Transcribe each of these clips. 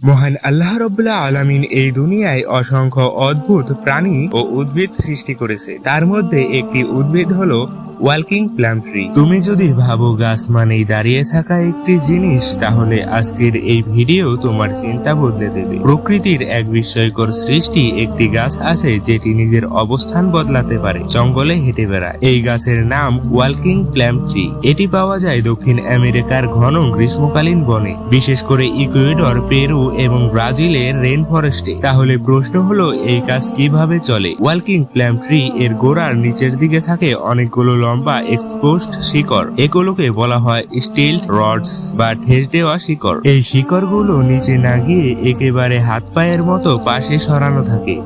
মহান আল্লাহ রবাহ আলামিন এই দুনিয়ায় অসংখ্য অদ্ভুত প্রাণী ও উদ্ভিদ সৃষ্টি করেছে। তার মধ্যে একটি উদ্ভিদ হলো ওয়ালকিং প্লাম ট্রি। তুমি যদি ভাবো গাছ মানেই দাঁড়িয়ে থাকা একটি জিনিস, তাহলে আজকের এই ভিডিও তোমার চিন্তা বদলে দেবে। প্রকৃতির এক বিস্ময়কর সৃষ্টি একটি গাছ আছে যেটি নিজের অবস্থান বদলাতে পারে। জঙ্গলে হেঁটে বেড়ায়। এই গাছের নাম ওয়ালকিং প্ল্যাম ট্রি। এটি পাওয়া যায় দক্ষিণ আমেরিকার ঘন গ্রীষ্মকালীন বনে, বিশেষ করে ইকুয়েডর, পেরু এবং ব্রাজিলের রেন ফরেস্টে তাহলে প্রশ্ন হলো, এই গাছ কীভাবে চলে? ওয়ালকিং প্লাম ট্রি এর গোড়ার নিচের দিকে থাকে অনেকগুলো লম্বা এক্সপোস্ট শিকড়। এগুলোকে বলা হয় স্টিল রডস বা ঠেস দেওয়া শিকড়। এই শিকড়গুলো নিচে না গিয়ে একেবারে হাত পায়ের মতো পাশে সরানো থাকে।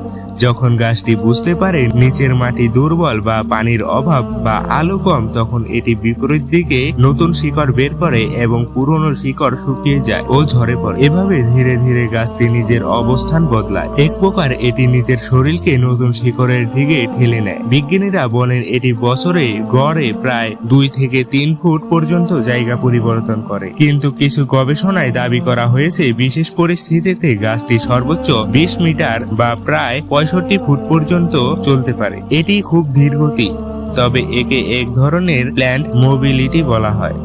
যখন গাছটি বুঝতে পারে নিচের মাটি দুর্বল বা পানির অভাব বা আলো কম, তখন এটি বিপরীত দিকে নতুন শিকড় বের করে এবং পুরনো শিকড় শুকিয়ে যায় ও ঝরে পড়ে। এভাবে ধীরে ধীরে গাছটি নিজের অবস্থান বদলায়। এক প্রকার এটি নিজের শরীরকে নতুন শিকড়ের দিকে ঠেলে নেয়। বিজ্ঞানীরা বলেন এটি বছরে গড়ে প্রায় দুই থেকে তিন ফুট পর্যন্ত জায়গা পরিবর্তন করে। কিন্তু কিছু গবেষণায় দাবি করা হয়েছে, বিশেষ পরিস্থিতিতে গাছটি সর্বোচ্চ বিশ মিটার বা প্রায় পঁয়ষট্টি ফুট পর্যন্ত চলতে পারে। এটি খুব ধীরগতি তবে একে এক ধরনের প্ল্যান্ট মোবিলিটি বলা হয়।